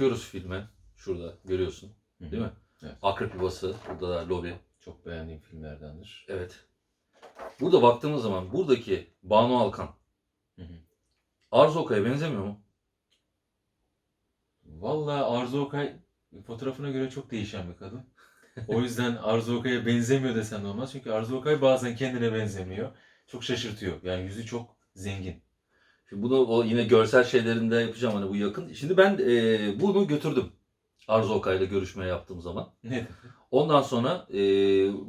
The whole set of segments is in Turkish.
bakıyoruz filme. Şurada görüyorsun. Değil mi? Evet. Akrep Yuvası. Burada da lobi. Çok beğendiğim filmlerdendir. Evet. Burada baktığımız zaman buradaki Banu Alkan Hı hı. Arzu Okay'a benzemiyor mu? Vallahi Arzu Okay fotoğrafına göre çok değişen bir kadın. O yüzden Arzu Okay'a benzemiyor desem de olmaz. Çünkü Arzu Okay bazen kendine benzemiyor. Çok şaşırtıyor. Yani yüzü çok zengin. Şimdi bunu o yine görsel şeylerinde yapacağım hani bu yakın. Şimdi ben e, bunu götürdüm. Arzu Okay'la görüşmeye yaptığım zaman. Ondan sonra e,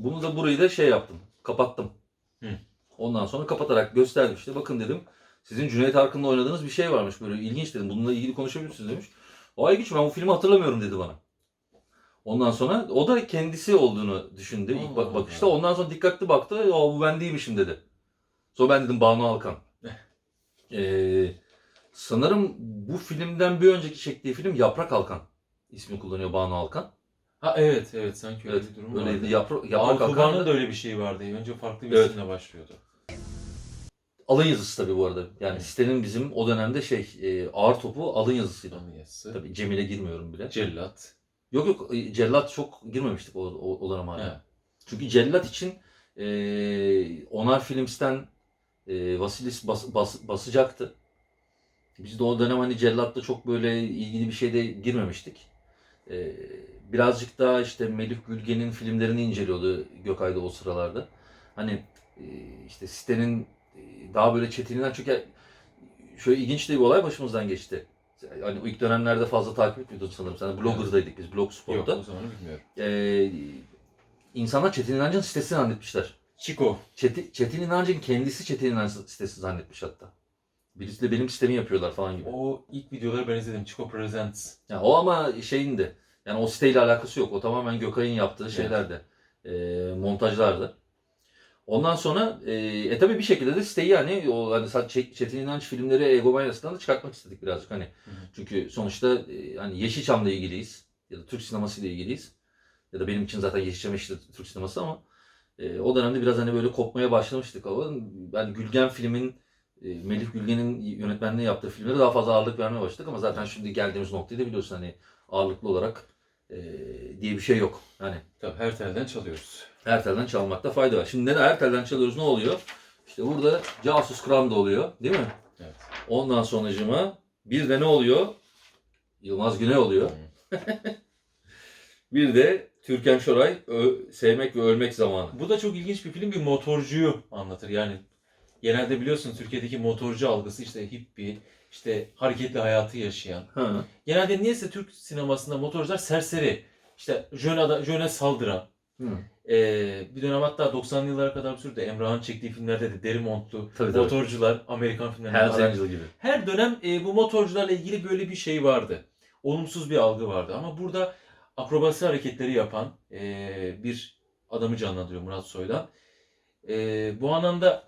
bunu da burayı da şey yaptım. Kapattım. Hı. Ondan sonra kapatarak gösterdim işte. Bakın dedim. Sizin Cüneyt Arkın'la oynadığınız bir şey varmış böyle ilginç dedim. Bununla ilgili konuşabilir misiniz demiş. O güç ben bu filmi hatırlamıyorum dedi bana. Ondan sonra o da kendisi olduğunu düşündü ilk bak- bakışta. Allah. Ondan sonra dikkatli baktı. O bu ben değilmişim dedi. Sonra ben dedim Banu Alkan. Ee, sanırım bu filmden bir önceki çektiği film Yaprak Alkan ismi kullanıyor Banu Alkan. Ha evet evet sanki öyle Evet, bir durum öyleydi. vardı. Yaprak, Yaprak Altuğba'nın Alkan da öyle bir şey vardı. Önce farklı bir Evet. isimle başlıyordu. alın yazısı tabii bu arada. Yani Hı. sitenin bizim o dönemde şey e, ağır topu alın yazısıydı. Anlayası. Tabii Cemil'e girmiyorum bile. Cellat. Yok yok e, Cellat çok girmemiştik o, o, o dönem hala. Çünkü Cellat için e, Onar Films'ten e, Vasilis bas, bas- basacaktı. Biz de o dönem hani Cellat'ta çok böyle ilgili bir şeyde girmemiştik. E, birazcık daha işte Melih Gülgen'in filmlerini inceliyordu Gökay'da o sıralarda. Hani e, işte sitenin e, daha böyle çetininden çünkü şöyle ilginç de bir olay başımızdan geçti. Hani ilk dönemlerde fazla takip etmiyordun sanırım. Sen de Blogger'daydık biz Yok Blogspot'ta. o zaman bilmiyorum. Ee, insanlar Çetin İnancı'nın sitesi zannetmişler. Chico. Çetin, Çetin İnancı'nın kendisi Çetin İnancı sitesi zannetmiş hatta. Birisi de benim sitemi yapıyorlar falan gibi. O ilk videoları ben izledim. Chico Presents. Yani o ama şeyindi. Yani o siteyle alakası yok. O tamamen Gökay'ın yaptığı Evet. şeylerdi. E, montajlardı. Ondan sonra e, e tabii bir şekilde de siteyi hani o hani Çetin İnanç filmleri egomanyasından da çıkartmak istedik birazcık hani. Hı hı. Çünkü sonuçta e, hani Yeşilçam'la ilgiliyiz ya da Türk sineması ile ilgiliyiz. Ya da benim için zaten Yeşilçam işte Türk sineması ama e, o dönemde biraz hani böyle kopmaya başlamıştık ama ben Gülgen filmin e, Melih Gülgen'in yönetmenliği yaptığı filmlere daha fazla ağırlık vermeye başladık ama zaten şimdi geldiğimiz noktayı da biliyorsun hani ağırlıklı olarak e, diye bir şey yok. Yani Tabii her telden çalıyoruz. her telden çalmakta fayda var. Şimdi neden her telden çalıyoruz ne oluyor? İşte burada casus kram da oluyor değil mi? Evet. Ondan sonracıma bir de ne oluyor? Yılmaz Güney oluyor. Bir de Türkan Şoray Ö- Sevmek ve Ölmek Zamanı. Bu da çok ilginç bir film. Bir motorcuyu anlatır. Yani genelde biliyorsun Türkiye'deki motorcu algısı işte hippie, işte hareketli hayatı yaşayan. Ha. Genelde niyeyse Türk sinemasında motorcular serseri. İşte jöne, ada- jöne saldıran. Hı. Ee, bir dönem hatta 90'lı yıllara kadar sürdü. Emrah'ın çektiği filmlerde de deri montlu Tabii, tabii. motorcular Amerikan filmlerinde. Falan. Angel gibi. Her dönem e, bu motorcularla ilgili böyle bir şey vardı. Olumsuz bir algı vardı. Ama burada akrobasi hareketleri yapan e, bir adamı canlandırıyor Murat Soydan. E, bu anlamda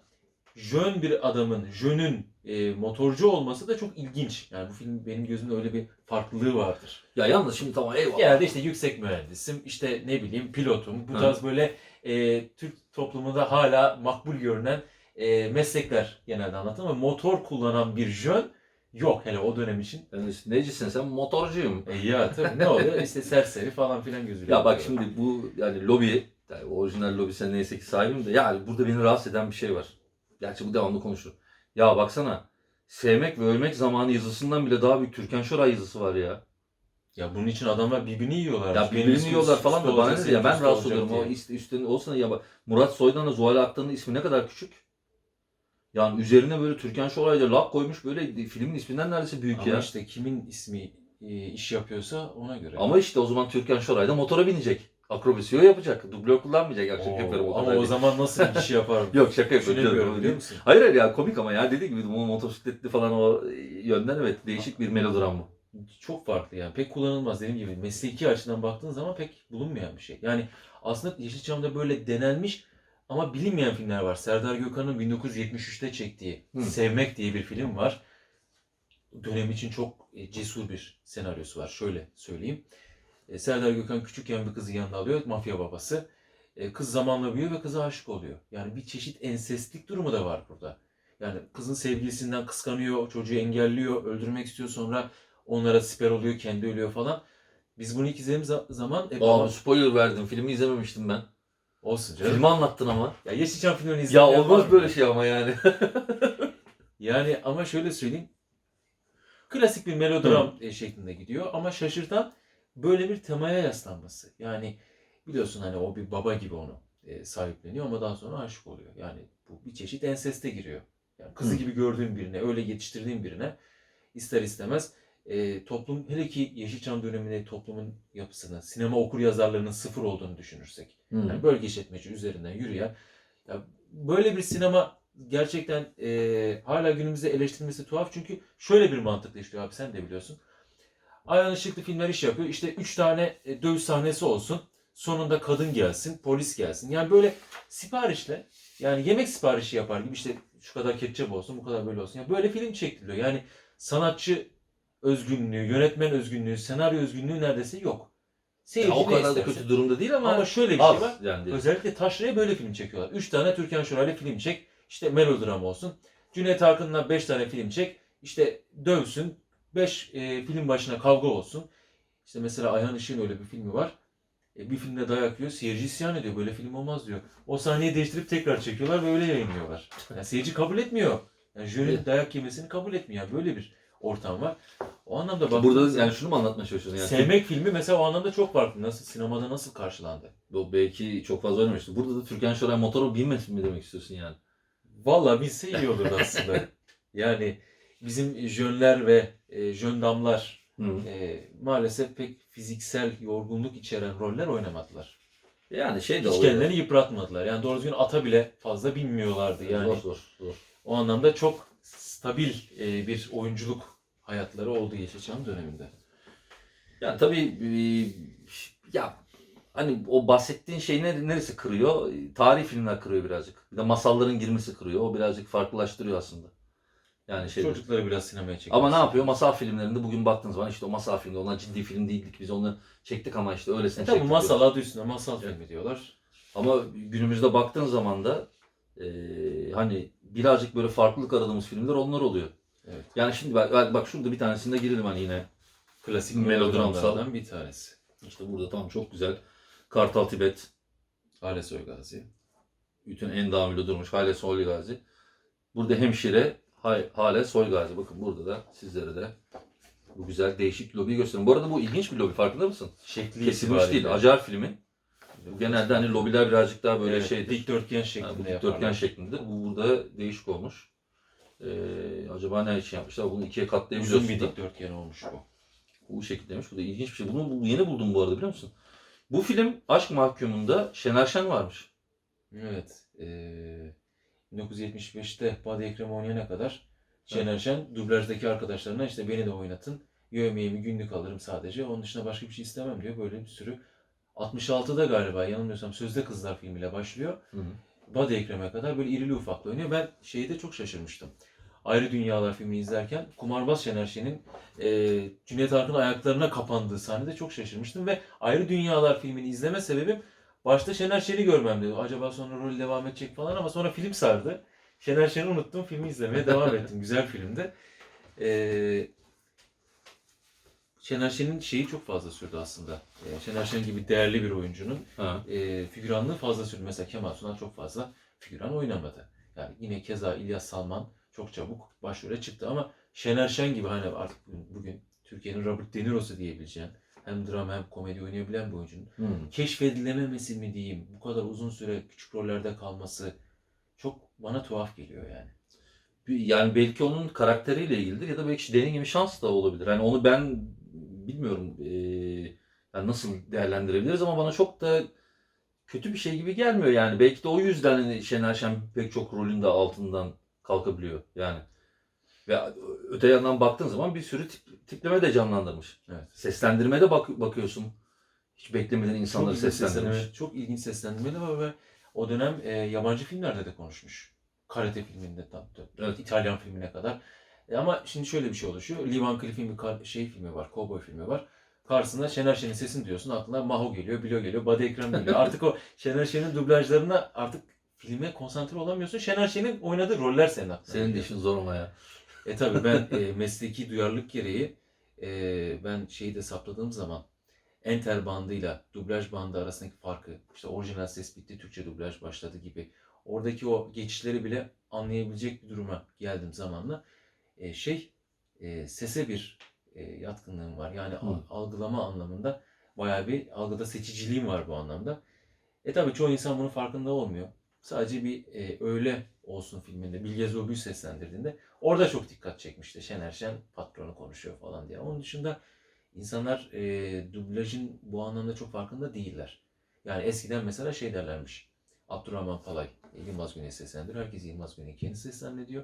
jön bir adamın, jönün e, motorcu olması da çok ilginç. Yani bu film benim gözümde öyle bir farklılığı vardır. Ya yalnız şimdi tamam eyvallah. Genelde işte yüksek mühendisim, işte ne bileyim pilotum. Bu tarz böyle e, Türk toplumunda hala makbul görünen e, meslekler genelde anlatılır ama motor kullanan bir jön yok hele o dönem için. Yani işte necisin sen? Motorcuyum. E ya tabii ne oluyor? İşte serseri falan filan gözüyle. Ya bak şimdi bu yani lobi, yani orijinal lobi sen neyse ki sahibim de yani burada beni rahatsız eden bir şey var. Gerçi bu devamlı konuşur. Ya baksana Sevmek ve Ölmek Zamanı yazısından bile daha büyük Türkan Şoray yazısı var ya. Ya bunun için adamlar birbirini yiyorlar. Ya birbirini yiyorlar falan da bana ne ya ben rahatsız oluyorum. O üstüne olsana ya bak Murat Soydan'la Zuhal Aktan'ın ismi ne kadar küçük. Yani üzerine böyle Türkan Şoray'da lak koymuş böyle filmin isminden neredeyse büyük Ama ya. işte kimin ismi e, iş yapıyorsa ona göre. Ama işte o zaman Türkan Şoray da motora binecek. Akrobasi o yapacak. Dublör kullanmayacak aksiyon Oo, köpekleri ama o zaman nasıl bir iş yapar? Yok şaka yapıyorum. Biliyor musun? Hayır hayır ya komik ama ya dediğim gibi bu motosikletli falan o yönden evet değişik bir melodram bu. Çok farklı yani. Pek kullanılmaz dediğim gibi. Mesleki açıdan baktığın zaman pek bulunmayan bir şey. Yani aslında Yeşilçam'da böyle denenmiş ama bilinmeyen filmler var. Serdar Gökhan'ın 1973'te çektiği Hı. Sevmek diye bir film var. Dönem için çok e, cesur bir senaryosu var. Şöyle söyleyeyim. E, Serdar Gökhan küçükken bir kızı yanına alıyor. Mafya babası. E, Kız zamanla büyüyor ve kıza aşık oluyor. Yani bir çeşit ensestlik durumu da var burada. Yani kızın sevgilisinden kıskanıyor, çocuğu engelliyor, öldürmek istiyor sonra Onlara siper oluyor, kendi ölüyor falan. Biz bunu ilk izlediğimiz za- zaman e, baba- spoiler verdim. Filmi izlememiştim ben. Olsun canım. Filmi anlattın ama. Ya Yeşilçam filmlerini Ya izlemeyen var olmaz mı? böyle şey ama yani. Yani ama şöyle söyleyeyim. Klasik bir melodram e, şeklinde gidiyor ama şaşırtan böyle bir temaya yaslanması. Yani biliyorsun hani o bir baba gibi onu e, sahipleniyor ama daha sonra aşık oluyor. Yani bu bir çeşit enseste giriyor. Yani kızı Hı. gibi gördüğün birine, öyle yetiştirdiğin birine ister istemez e, toplum hele ki Yeşilçam döneminde toplumun yapısını, sinema okur yazarlarının sıfır olduğunu düşünürsek. Yani bölge işletmeci üzerinden yürüyen ya böyle bir sinema gerçekten e, hala günümüzde eleştirilmesi tuhaf çünkü şöyle bir mantıkla işliyor abi sen de biliyorsun. Ayhan Işıklı filmler iş yapıyor. İşte üç tane e, dövüş sahnesi olsun. Sonunda kadın gelsin, polis gelsin. Yani böyle siparişle yani yemek siparişi yapar gibi işte şu kadar ketçap olsun, bu kadar böyle olsun. Yani böyle film çektiriliyor. Yani sanatçı özgünlüğü, yönetmen özgünlüğü, senaryo özgünlüğü neredeyse yok. Seyirci Ya o ne kadar da isterse. kötü durumda değil ama, Ama şöyle bir şey var. yani. Özellikle Taşra'ya böyle film çekiyorlar. 3 tane Türkan Şoray'la film çek. İşte melodram olsun. Cüneyt Arkın'la 5 tane film çek. İşte dövsün. 5 film başına kavga olsun. İşte mesela Ayhan Işık'ın öyle bir filmi var. E, bir filmde dayak yiyor. Seyirci isyan ediyor. Böyle film olmaz diyor. O sahneyi değiştirip tekrar çekiyorlar ve öyle yayınlıyorlar. Yani seyirci kabul etmiyor. Yani Evet. dayak yemesini kabul etmiyor. Yani böyle bir ortam var. O anlamda bak. Burada yani şunu mu anlatmaya çalışıyorsun? Yani Sevmek filmi mesela o anlamda çok farklı. Nasıl sinemada nasıl karşılandı? O belki çok fazla oynamıştı. Burada da Türkan Şoray motoru binmesin mi demek istiyorsun yani? Vallahi bilse iyi olurdu aslında. yani bizim jönler ve e, jöndamlar Hı. e, maalesef pek fiziksel yorgunluk içeren roller oynamadılar. Yani şey de Hiç oluyor. kendilerini yıpratmadılar. Yani doğru düzgün ata bile fazla binmiyorlardı. Yani Zor zor zor. o anlamda çok stabil e, bir oyunculuk hayatları oldu Yeşilçam döneminde. Yani tabii e, ya hani o bahsettiğin şey ner- neresi kırıyor? Tarih filmler kırıyor birazcık. Bir de masalların girmesi kırıyor. O birazcık farklılaştırıyor aslında. Yani şey. Çocukları biraz sinemaya çekiyor. Ama ne yapıyor? Masal filmlerinde bugün baktığınız zaman işte o masal filmde onlar ciddi film değildik. Biz onu çektik ama işte öylesine E tabii çektik. masal diyoruz. adı üstünde masal Evet. filmi diyorlar. Ama günümüzde baktığın zaman da e, hani birazcık böyle farklılık aradığımız filmler onlar oluyor. Evet. Yani şimdi bak, bak şurada bir tanesinde girelim hani yine. Klasik melodramlardan bir tanesi. İşte burada tamam çok güzel. Kartal Tibet, Hale Soygazi. bütün endamıyla durmuş Hale Soygazi. Burada hemşire Hale Soygazi. Bakın burada da sizlere de bu güzel değişik lobiyi göstereyim. Bu arada bu ilginç bir lobi farkında mısın? Şekli Kesilmiş değil. Acar filmi. Bu genelde hani lobiler birazcık daha böyle Evet, şeydir. dikdörtgen şeklinde bu dikdörtgen yaparlar. şeklindedir. Bu burada değişik olmuş. Ee, acaba ne için yapmışlar? Bunu ikiye katlayabiliyorsun. Uzun bir dikdörtgen olmuş bu. Bu şekildeymiş. Bu da ilginç bir şey. Bunu bu yeni buldum bu arada biliyor musun? Bu film Aşk Mahkumunda Şener Şen varmış. Evet. eee 1975'te Badi Ekrem oynayana kadar Şener Şen dublajdaki arkadaşlarına işte beni de oynatın. Yövmeğimi günlük alırım sadece. Onun dışında başka bir şey istemem diyor. Böyle bir sürü 66'da galiba yanılmıyorsam Sözde Kızlar filmiyle başlıyor. Hı hı. Badi Ekrem'e kadar böyle irili ufaklı oynuyor. Ben şeyde çok şaşırmıştım. Ayrı Dünyalar filmini izlerken Kumarbaz Şener Şen'in e, Cüneyt Arkın ayaklarına kapandığı sahnede çok şaşırmıştım ve Ayrı Dünyalar filmini izleme sebebim başta Şener Şen'i görmemdi. Acaba sonra rol devam edecek falan ama sonra film sardı. Şener Şen'i unuttum, filmi izlemeye devam ettim. Güzel filmdi. E, Şener Şen'in şeyi çok fazla sürdü aslında. E, Şener Şen gibi değerli bir oyuncunun Ha. e, figüranlığı fazla sürdü. Mesela Kemal Sunal çok fazla figüran oynamadı. Yani yine keza İlyas Salman çok çabuk başrole çıktı ama Şener Şen gibi hani artık bugün, Türkiye'nin Robert De Niro'su diyebileceğin hem drama hem komedi oynayabilen bir oyuncunun Hı. keşfedilememesi mi diyeyim bu kadar uzun süre küçük rollerde kalması çok bana tuhaf geliyor yani. Yani belki onun karakteriyle ilgilidir ya da belki dediğin gibi şans da olabilir. Yani onu ben bilmiyorum eee, yani nasıl değerlendirebiliriz ama bana çok da kötü bir şey gibi gelmiyor yani. Belki de o yüzden hani Şener Şen pek çok rolün de altından kalkabiliyor yani. Ve öte yandan baktığın zaman bir sürü tip, tipleme de canlandırmış. Evet. Seslendirmede bak, bakıyorsun. Hiç beklemeden insanları ilginç seslendirmiş. seslendirme- çok ilginç seslendirmeleri var ve o dönem e, yabancı filmlerde de konuşmuş. Karate filminde tam Evet. İtalyan filmine kadar. E, ama şimdi şöyle bir şey oluşuyor. Lee Van Cleef'in bir şey filmi var, kovboy filmi var. Karşısında Şener Şen'in sesini duyuyorsun. Aklına Maho geliyor, Bilo geliyor, Badi Ekrem geliyor. Artık o Şener Şen'in dublajlarına artık filme konsantre olamıyorsun. Şener Şen'in oynadığı roller senin aklına Senin de işin zor ama ya. E tabi ben e, mesleki duyarlılık gereği e, ben şeyi de saptadığım zaman enter bandıyla dublaj bandı arasındaki farkı işte orijinal ses bitti Türkçe dublaj başladı gibi oradaki o geçişleri bile anlayabilecek bir duruma geldim zamanla. E, şey e, sese bir e, yatkınlığım var. Yani Hı. algılama anlamında bayağı bir algıda seçiciliğim var bu anlamda. E tabii çoğu insan bunun farkında olmuyor. Sadece bir e, öyle olsun filminde Bilge Zogül seslendirdiğinde orada çok dikkat çekmişti. Şener Şen patronu konuşuyor falan diye. Onun dışında insanlar e, dublajın bu anlamda çok farkında değiller. Yani eskiden mesela şey derlermiş. Abdurrahman Palay, Yılmaz Güney seslendiriyor. Herkes Yılmaz Güney kendisi seslendiriyor.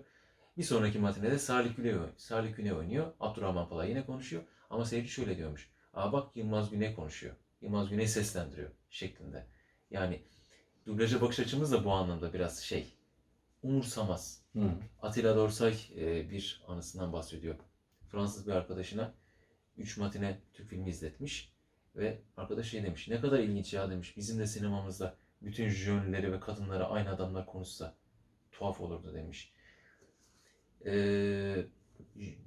Bir sonraki matinede Salih Güney, Salih Güney oynuyor. Abdurrahman Palay yine konuşuyor. Ama seyirci şöyle diyormuş. Aa bak Yılmaz Güney konuşuyor. Yılmaz Güney seslendiriyor şeklinde. Yani dublaja bakış açımız da bu anlamda biraz şey. Umursamaz. Hı. Atilla Dorsay e, bir anısından bahsediyor. Fransız bir arkadaşına 3 matine Türk filmi izletmiş ve arkadaş şey demiş. Ne kadar ilginç ya demiş. Bizim de sinemamızda bütün jönleri ve kadınları aynı adamlar konuşsa tuhaf olurdu demiş. E,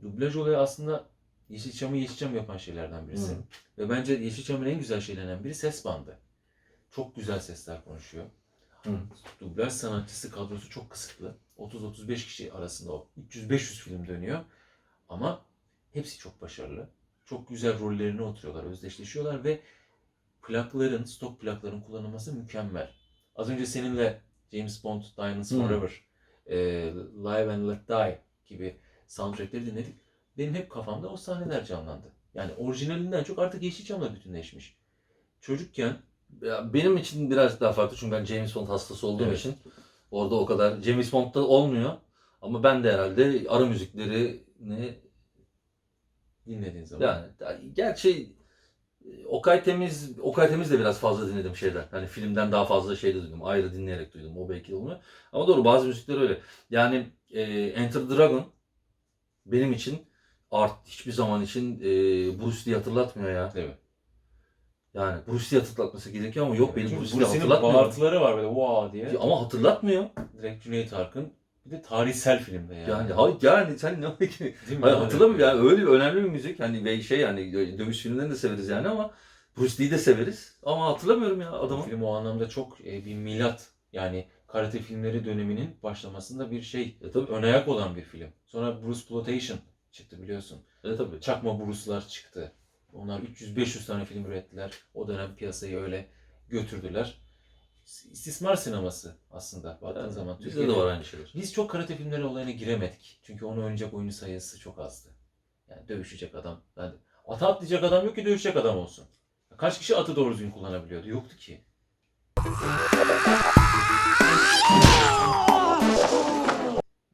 dublaj olayı aslında Yeşilçam'ı Yeşilçam yapan şeylerden birisi. Hı. Ve bence Yeşilçam'ın en güzel şeylerinden biri ses bandı. Çok güzel sesler konuşuyor. Hı. Dublaj sanatçısı kadrosu çok kısıtlı. 30-35 kişi arasında o. 300-500 film dönüyor. Ama hepsi çok başarılı. Çok güzel rollerine oturuyorlar, özdeşleşiyorlar ve plakların, stok plakların kullanılması mükemmel. Az önce seninle James Bond, Diamonds Hı. Forever, e, Live and Let Die gibi soundtrackleri dinledik. Benim hep kafamda o sahneler canlandı. Yani orijinalinden çok artık Yeşilçam'la bütünleşmiş. Çocukken Ya benim için biraz daha farklı çünkü ben James Bond hastası olduğum Evet. için orada o kadar James Bond'da olmuyor. Ama ben de herhalde ara müziklerini dinlediğin zaman yani gerçi Okay Temiz Okay Temiz de biraz fazla dinledim şeyden. Hani filmden daha fazla şey de duydum. Ayrı dinleyerek duydum. O belki de olmuyor. Ama doğru bazı müzikler öyle. Yani e, Enter Dragon benim için art hiçbir zaman için e, Bruce Lee hatırlatmıyor ya. değil mi? Yani Bruce Lee hatırlatması gerekiyor ama yok benim Bruce Lee Bruce'nin hatırlatmıyor. bağırtıları var böyle vaa diye. Ama hatırlatmıyor. Direkt Cüneyt Arkın. Bir de tarihsel filmde yani. Yani hayır yani sen ne Değil mi? Hayır, Yani hatırlamıyorum yani öyle bir önemli bir müzik hani ve şey yani dövüş filmlerini de severiz yani ama Bruce Lee'yi de severiz ama hatırlamıyorum ya Bu adamı. film o anlamda çok e, bir milat. Yani karate filmleri döneminin başlamasında bir şey. E tabii. Ön ayak olan bir film. Sonra Bruce Plotation çıktı biliyorsun. E tabii. Çakma Bruce'lar çıktı. Onlar 300-500 tane film ürettiler. O dönem piyasayı öyle götürdüler. İstismar sineması aslında baktığın Yani zaman. bizde de var aynı şeyler. Biz çok karate filmleri olayına giremedik. Çünkü onu oynayacak oyuncu sayısı çok azdı. Yani dövüşecek adam. Yani ata atlayacak adam yok ki dövüşecek adam olsun. Kaç kişi atı doğru düzgün kullanabiliyordu? Yoktu ki.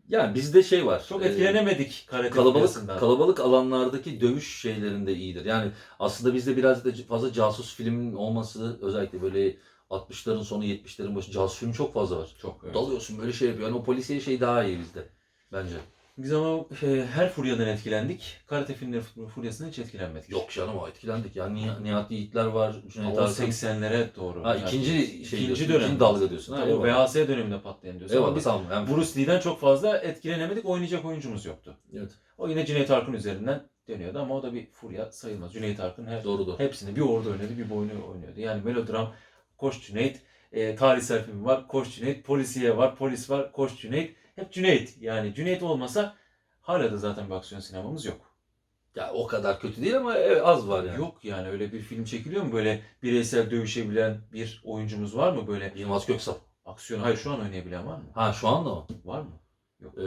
Yani bizde şey var. Çok e, etkilenemedik karate kalabalık kalabalık alanlardaki dövüş şeylerinde iyidir. Yani aslında bizde biraz da fazla casus filmin olması özellikle böyle 60'ların sonu 70'lerin başı casus filmi çok fazla var. Çok evet. Dalıyorsun böyle şey yapıyor. Yani o polisiye şey daha iyi bizde bence. Biz ama e, her furyadan etkilendik. Karate filmleri furyasından hiç etkilenmedik. Yok canım o etkilendik. Yani Nihat, Nihat Yiğitler var. Cüneyt o Arkın. 80'lere doğru. Ha, ikinci şey ikinci diyorsun, dönem. ikinci dalga diyorsun. Ha, Tabii o eyvallah. VHS döneminde patlayan diyorsun. Ama Eyvallah biz tamam. Yani, Bruce Lee'den çok fazla etkilenemedik. Oynayacak oyuncumuz yoktu. evet, O yine Cüneyt Arkın üzerinden dönüyordu ama o da bir furya sayılmaz. Cüneyt Arkın her doğru doğru. Hepsini bir orada oynadı, bir boyunu oynuyordu. Yani melodram, Koş Cüneyt, e, tarihsel film var, Koş Cüneyt, polisiye var, polis var, Koş Cüneyt. Hep Cüneyt. Yani Cüneyt olmasa hala da zaten bir aksiyon sinemamız yok. Ya o kadar kötü değil ama evet, az var yani. Yok yani öyle bir film çekiliyor mu? Böyle bireysel dövüşebilen bir oyuncumuz var mı? Böyle Yılmaz Köksal. aksiyon, hayır şu an oynayabilen var mı? Ha şu anda o. Var mı? Ee,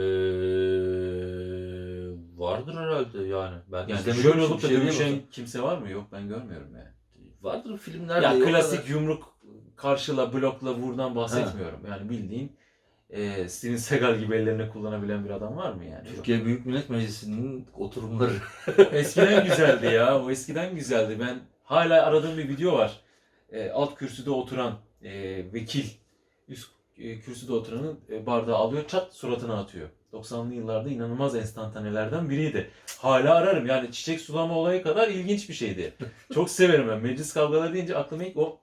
vardır herhalde yani. Ben Yani şöyle olup da şey dövüşen kimse var mı? Yok ben görmüyorum yani. Vardır filmlerde. Ya klasik kadar- yumruk karşıla blokla vurdan bahsetmiyorum. Yani bildiğin e, Steven Seagal gibi ellerini kullanabilen bir adam var mı yani? Türkiye Büyük Millet Meclisi'nin oturumları. Eskiden güzeldi ya. O eskiden güzeldi. Ben hala aradığım bir video var. E, alt kürsüde oturan e, vekil üst e, kürsüde oturanın e, bardağı alıyor çat suratına atıyor. 90'lı yıllarda inanılmaz enstantanelerden biriydi. Hala ararım. Yani çiçek sulama olayı kadar ilginç bir şeydi. Çok severim ben. Meclis kavgaları deyince aklıma ilk o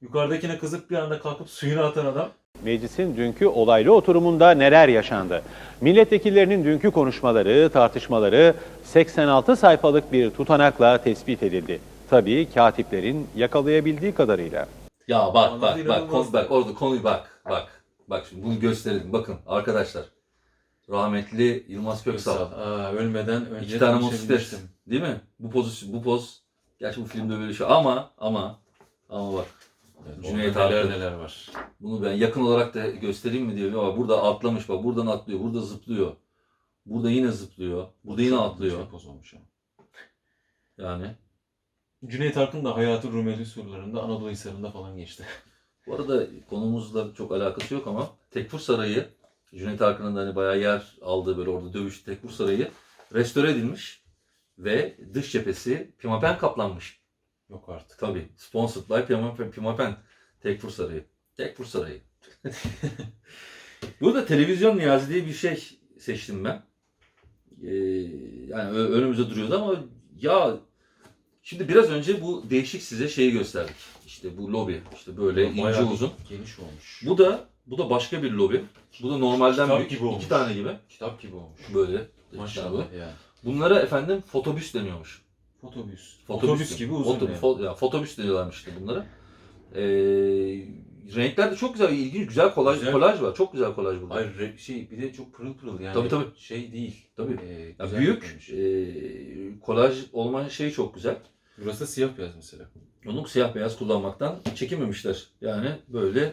yukarıdakine kızıp bir anda kalkıp suyunu atan adam. Meclisin dünkü olaylı oturumunda neler yaşandı? Milletvekillerinin dünkü konuşmaları, tartışmaları 86 sayfalık bir tutanakla tespit edildi. Tabii katiplerin yakalayabildiği kadarıyla. Ya bak bak bak konu, bak orada konuyu bak bak. Bak şimdi bunu gösterelim. Bakın arkadaşlar. Rahmetli Yılmaz Köksal. Aa, ölmeden önce İki tane motosiklet. Değil mi? Bu poz bu poz. Gerçi bu filmde böyle şey ama ama ama bak Evet, Cüneyt orada neler neler var. bunu ben yakın olarak da göstereyim mi diye ama burada atlamış bak buradan atlıyor burada zıplıyor. Burada yine zıplıyor. Burada yine atlıyor. Poz olmuş ama. Yani Cüneyt Arkın da hayatı Rumeli surlarında Anadolu Hisarı'nda falan geçti. Bu arada konumuzla çok alakası yok ama Tekfur Sarayı, Cüneyt Arkın'ın da hani bayağı yer aldığı böyle orada dövüş Tekfur Sarayı restore edilmiş ve dış cephesi pimapen kaplanmış. Yok artık. Tabii. Sponsored by pimapen, pimapen Tekfur Sarayı. Tekfur Sarayı. Burada televizyon niyazi diye bir şey seçtim ben. Ee, yani önümüzde duruyordu ama ya şimdi biraz önce bu değişik size şeyi gösterdik. İşte bu lobi. işte böyle ince Bayağı uzun. Geniş olmuş. Bu da bu da başka bir lobi. Bu da normalden Kitap büyük. gibi olmuş. iki tane gibi. Kitap gibi olmuş. Böyle. Maşallah yani. Bunlara efendim fotobüs deniyormuş. Fotobüs. Fotobüs, Otobüs gibi uzun. Foto- yani. fo- ya, fotobüs deniyorlarmış işte bunlara. Ee, renkler de çok güzel, ilginç, güzel kolaj, Güzel. kolaj var. Çok güzel kolaj burada. Hayır re- şey bir de çok pırıl pırıl yani. Tabii, tabii. Şey değil. Tabii. Ee, Ya güzel büyük yapılmış. ee, kolaj olma şeyi çok güzel. Burası da siyah beyaz mesela. Onu siyah beyaz kullanmaktan çekinmemişler. Yani böyle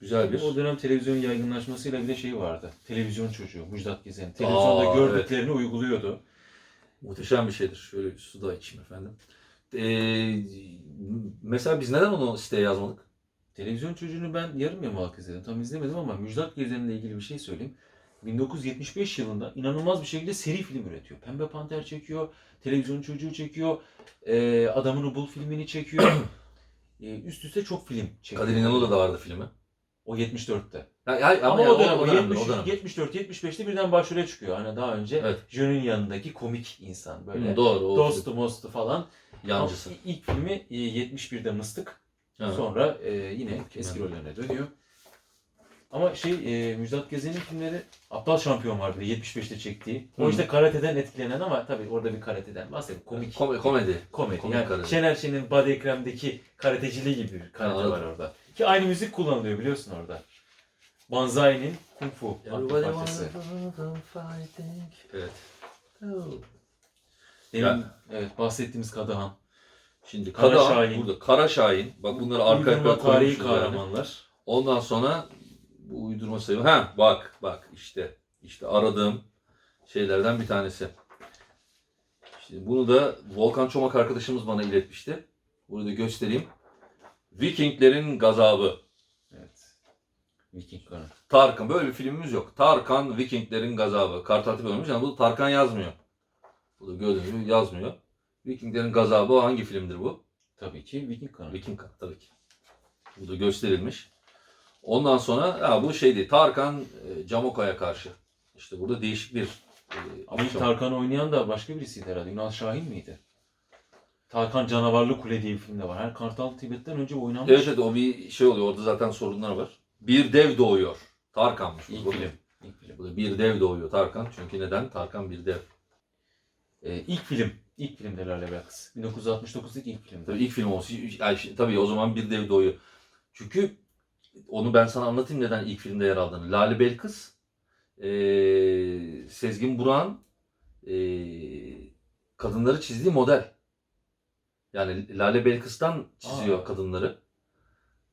güzel bir... O dönem televizyon yaygınlaşmasıyla bir de şey vardı. Televizyon çocuğu Müjdat Gezen. Televizyonda Aa, gördüklerini uyguluyordu. Muhteşem bir şeydir. Şöyle su da içeyim efendim. Ee, mesela biz neden onu siteye yazmadık? Televizyon çocuğunu ben yarım yamalak izledim. Tam izlemedim ama Müjdat Gezen'le ilgili bir şey söyleyeyim. 1975 yılında inanılmaz bir şekilde seri film üretiyor. Pembe Panter çekiyor, televizyon çocuğu çekiyor, e, Adamını Bul filmini çekiyor. E, üst üste çok film çekiyor. Kadir İnanır'da da vardı filmi. O 74'te. Ya, ya- Ama, ya o dönem, o dönem, 70, o dönem. 74, 75'te birden başrole çıkıyor. Hani daha önce Evet. Jön'ün yanındaki komik insan. Böyle Hı, doğru. O dostu mostu falan. Yancısı. Ama ilk filmi e, 71'de Mıstık. Ha. Sonra e, yine eski rollerine dönüyor. Ama şey e, Müjdat Gezen'in filmleri Aptal Şampiyon var bir de 75'te çektiği. O Hı. işte karateden etkilenen ama tabii orada bir karateden bahsediyorum. Komik. Kom- komedi. komedi. komik yani karate. Şener Şen'in Body Ekrem'deki karateciliği gibi bir karate var orada. Ki aynı müzik kullanılıyor biliyorsun orada. Banzai'nin Kung Fu adlı parçası. Evet. Demin Ya- evet bahsettiğimiz Kadahan. Şimdi Kara Kara Şahin. burada. Kara Şahin. Bak bunları arka Uydurma arkaya tarihi koymuşuz yani. kahramanlar. Ondan sonra bu uydurma sayı. Ha bak bak işte işte aradığım şeylerden bir tanesi. İşte bunu da Volkan Çomak arkadaşımız bana iletmişti. Bunu da göstereyim. Vikinglerin gazabı. Evet. Viking Kanı. Tarkan. Böyle bir filmimiz yok. Tarkan Vikinglerin gazabı. Kartatip ölmüş ama bu Tarkan yazmıyor. Bu da gördüğünüz gibi yazmıyor. Vikinglerin gazabı hangi filmdir bu? Tabii ki Viking Kanı. Viking Kan tabii ki. Bu da gösterilmiş. Ondan sonra ya bu şeydi Tarkan e, Camoka'ya karşı. İşte burada değişik bir e, Ama. Tarkan'ı oynayan da başka birisiydi herhalde. Ünal Şahin miydi? Tarkan Canavarlı Kule diye bir filmde var. Her Kartal Tibet'ten önce oynanmış. Evet evet o bir şey oluyor. Orada zaten sorunlar var. Bir dev doğuyor. Tarkan'mış. İlk Bu- film. İlk film. Bu da bir dev doğuyor Tarkan. Çünkü neden? Tarkan bir dev. Ee, ilk film. İlk filmde Lale Belkıs. 1969'daki ilk filmde. Tabii ilk film olsun. Yani tabii o zaman bir dev doğuyor. Çünkü onu ben sana anlatayım neden ilk filmde yer aldığını. Lale Belkıs, eee Sezgin Burak'ın eee, kadınları çizdiği model. Yani Lale Belkıs'tan çiziyor Aa. kadınları.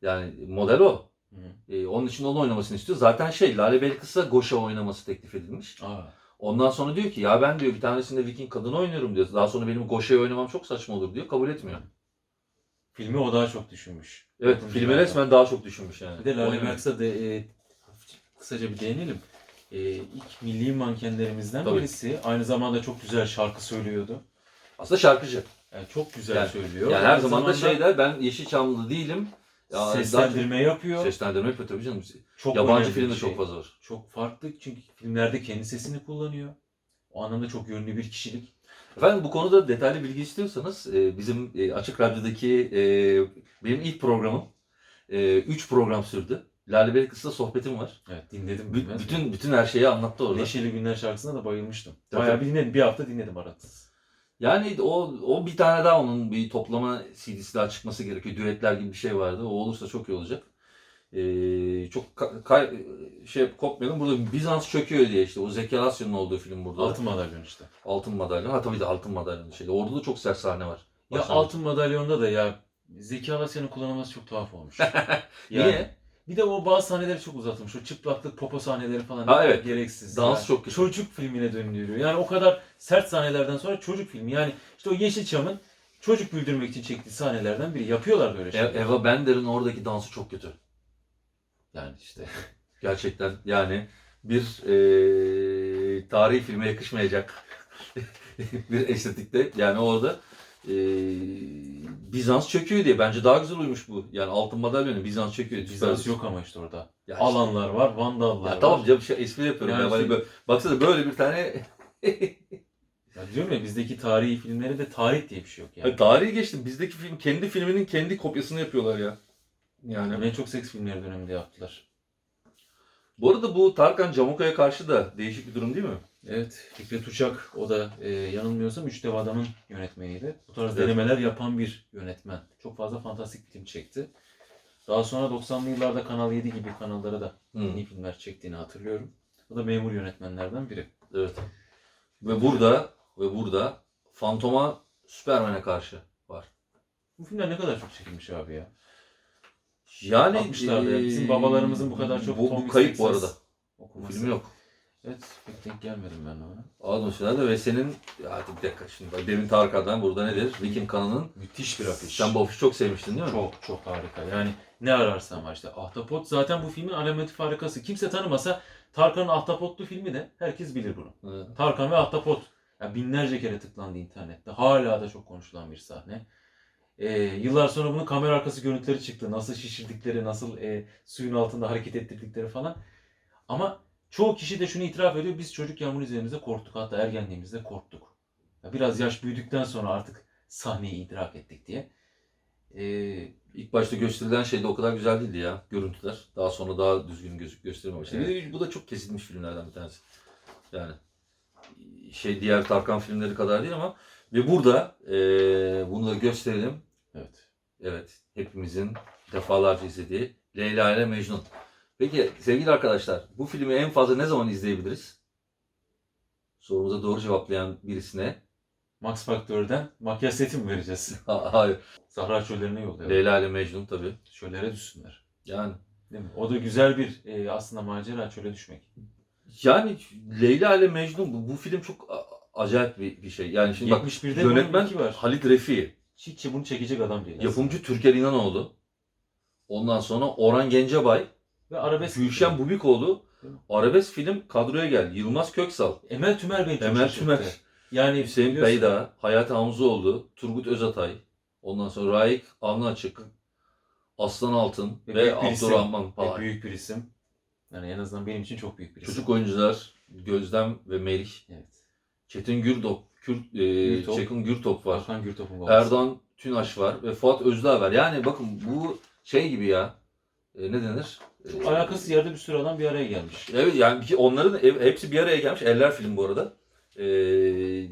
Yani model o. Hı. Eee, onun için onu oynamasını istiyor. Zaten şey Lale Belkıs'a Goşa oynaması teklif edilmiş. Aa. Ondan sonra diyor ki ya ben diyor bir tanesinde Viking kadını oynuyorum diyor. Daha sonra benim Goşa'yı oynamam çok saçma olur diyor. Kabul etmiyor. Filmi o daha çok düşünmüş. Evet, Yapımcı filmi resmen daha çok düşünmüş yani. Bir de Lale. Belkıs'a da e, kısaca bir değinelim. E, ilk milli mankenlerimizden Tabii. birisi. Aynı zamanda çok güzel şarkı söylüyordu. Aslında şarkıcı. Yani çok güzel Yani- söylüyor. Yani her zaman da şey der ben Yeşilçamlı değilim. Ya, daha seslendirme yapıyor. çok- Seslendirme yapıyor tabii canım. Çok Yabancı önemli filmde şey. çok fazla var. Çok farklı çünkü filmlerde kendi sesini kullanıyor. O anlamda çok yönlü bir kişilik. Efendim bu konuda detaylı bilgi istiyorsanız e, bizim e, Açık Radyo'daki e, benim ilk programım 3 program sürdü. Lale Belkıs'la sohbetim var. Evet dinledim. Bü- bilmez bütün bütün her şeyi anlattı orada. Neşeli Günler şarkısına da bayılmıştım. Tabii. Bayağı bir dinledim. Bir hafta dinledim araksız. Yani o o bir tane daha onun bir toplama CD'si daha çıkması gerekiyor. Düetler gibi bir şey vardı. O olursa çok iyi olacak. Ee, çok ka- kay- şey kopmayalım. Burada Bizans çöküyor diye işte o Zeki Alasya'nın olduğu film burada. Altın madalyon işte. Altın madalyon. Ha tabii de altın madalyon şeyde. Orada da çok sert sahne var. Ya Başlangıç. altın madalyonda da ya Zeki Alasya'nın kullanılması çok tuhaf olmuş. Yani Niye? Bir de o bazı sahneleri çok uzatılmış. O çıplaklık, popo sahneleri falan Ha, evet. gereksiz. Dans yani. çok kötü. Çocuk filmine döndürüyor. Yani o kadar sert sahnelerden sonra çocuk filmi. Yani işte o Yeşilçam'ın çocuk güldürmek için çektiği sahnelerden biri. Yapıyorlar böyle E- şeyler. Eva Bender'in oradaki dansı çok kötü. Yani işte. Gerçekten yani bir eee tarihi filme yakışmayacak bir estetikte. Yani orada eee, Bizans çöküyor diye. Bence daha güzel uymuş bu. Yani altın madalyonu Bizans çöküyor. Bizans Süper. yok ama işte orada. Ya işte- Alanlar var, vandallar Ya var. tamam canım şey, espri yapıyorum. Yani ya. Hani şey- böyle, baksana böyle bir tane Ya diyorum ya bizdeki tarihi filmlere de tarih diye bir şey yok yani. yani. tarihi geçtim. Bizdeki film kendi filminin kendi kopyasını yapıyorlar ya. Yani. Yani en çok seks filmleri döneminde yaptılar. Bu arada bu Tarkan Camuka'ya karşı da değişik bir durum değil mi? Evet, Fikret Uçak o da e, yanılmıyorsam Üç Dev Adam'ın yönetmeniydi. Bu tarz Evet. denemeler yapan bir yönetmen. Çok fazla fantastik film çekti. Daha sonra 90'lı yıllarda Kanal 7 gibi kanallara da Hı. yeni filmler çektiğini hatırlıyorum. O da memur yönetmenlerden biri. Evet. Ve burada ve burada Fantoma Superman'e karşı var. Bu filmler ne kadar çok çekilmiş abi ya. Yani 60'larda eee, bizim babalarımızın bu kadar çok bu, bu kayıp bu arada. Bu okuması. film yok. Evet, pek denk gelmedim ben ona. Adam Süleyman ve senin hadi bir dakika şimdi bak demin Tarkan'dan burada nedir? Viking kanının. Müthiş bir afiş. Sen bu afişi çok sevmiştin değil mi? Çok çok harika. Yani ne ararsan var işte. Ahtapot zaten bu filmin alameti farikası. Kimse tanımasa Tarkan'ın Ahtapotlu filmi de herkes bilir bunu. Evet. Tarkan ve Ahtapot. Ya binlerce kere tıklandı internette. Hala da çok konuşulan bir sahne. Ee, yıllar sonra bunun kamera arkası görüntüleri çıktı. Nasıl şişirdikleri, nasıl e, suyun altında hareket ettirdikleri falan. Ama çoğu kişi de şunu itiraf ediyor. Biz çocukken bunu izlediğimizde korktuk. Hatta ergenliğimizde korktuk. Biraz yaş büyüdükten sonra artık sahneyi idrak ettik diye. Ee, İlk başta gösterilen şey de o kadar güzel değildi ya görüntüler. Daha sonra daha düzgün gözük gösterilmemişti. Bir de bu da çok kesilmiş filmlerden bir tanesi. Yani şey diğer Tarkan filmleri kadar değil ama ve burada eee, bunu da gösterelim. evet. Evet, hepimizin defalarca izlediği Leyla ile Mecnun. Peki sevgili arkadaşlar, bu filmi en fazla ne zaman izleyebiliriz? Sorumuza doğru cevaplayan birisine Max Faktör'den makyaj seti mi vereceğiz? Ha- hayır. Zahra çöllerine yollayalım. Leyla ile Mecnun tabii. Çöllere düşsünler. Yani Değil mi? O da güzel bir e, aslında macera çöle düşmek. yani Leyla ile Mecnun bu, bu film çok a- acayip bir, bir şey. Yani şimdi bak 71'de yönetmen iki var. Halit Refi, Hiç bunu çekecek adam değil. yapımcı Türker İnanoğlu. Ondan sonra Orhan Gencebay, Ve arabesk. Gülşen Bubikoğlu. Arabesk film kadroya geldi. Yılmaz Köksal, Emel Tümer çok Emel şaşırttı. Tümer, Yani Hüseyin biliyorsun, Beyda, Hayati Hamzoğlu, Turgut Özatay, ondan sonra Raik Avni Açık, Aslan Altın Ve ve, büyük bir isim. Abdurrahman e, Palay. büyük bir isim. Yani en azından benim için çok büyük bir isim. Çocuk oyuncular Gözlem ve Melih, Evet. Çetin Gürdop, Kür, e, Gürtop. Çetin Gürtop var, Hakan Gürtop'un babası. Erdoğan Tünaş var ve Fuat Özdağ var. Yani bakın bu şey gibi ya, e, ne denir? E, Alakasız yerde bir sürü adam bir araya gelmiş. Evet yani onların hepsi bir araya gelmiş. Eller film bu arada. Ee,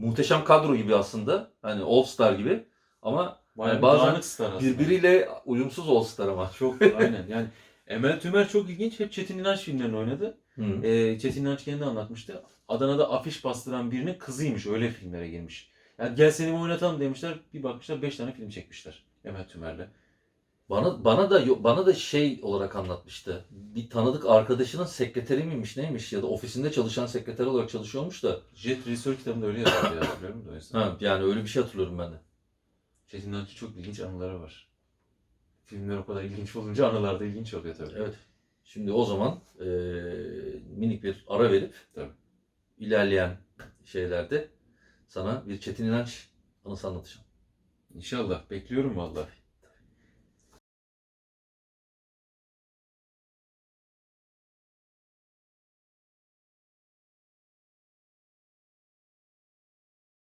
muhteşem kadro gibi aslında. Hani All Star gibi. Ama Bayağı Yani bazen star birbiriyle uyumsuz All Star ama. Çok aynen yani. Emel Tümer çok ilginç. Hep Çetin İnanç filmlerini oynadı. Hı. Ee, Çetin İnanç kendi anlatmıştı. Adana'da afiş bastıran birinin kızıymış. Öyle filmlere girmiş. Yani gel seni oynatalım demişler. Bir bakmışlar 5 tane film çekmişler. Emel Tümer'le. Bana bana da bana da şey olarak anlatmıştı. Bir tanıdık arkadaşının sekreteri miymiş neymiş ya da ofisinde çalışan sekreter olarak çalışıyormuş da. Jet Research kitabında öyle yazıyor diye hatırlıyorum da yüzden. Ha, yani öyle bir şey hatırlıyorum ben de. Çetin İnanç'ın çok ilginç anıları var. Filmler o kadar ilginç olunca anılar da ilginç oluyor tabii. Evet. Şimdi o zaman eee, minik bir ara verip Tabii. ilerleyen şeylerde sana bir Çetin İnanç anısı anlatacağım. İnşallah. Bekliyorum vallahi.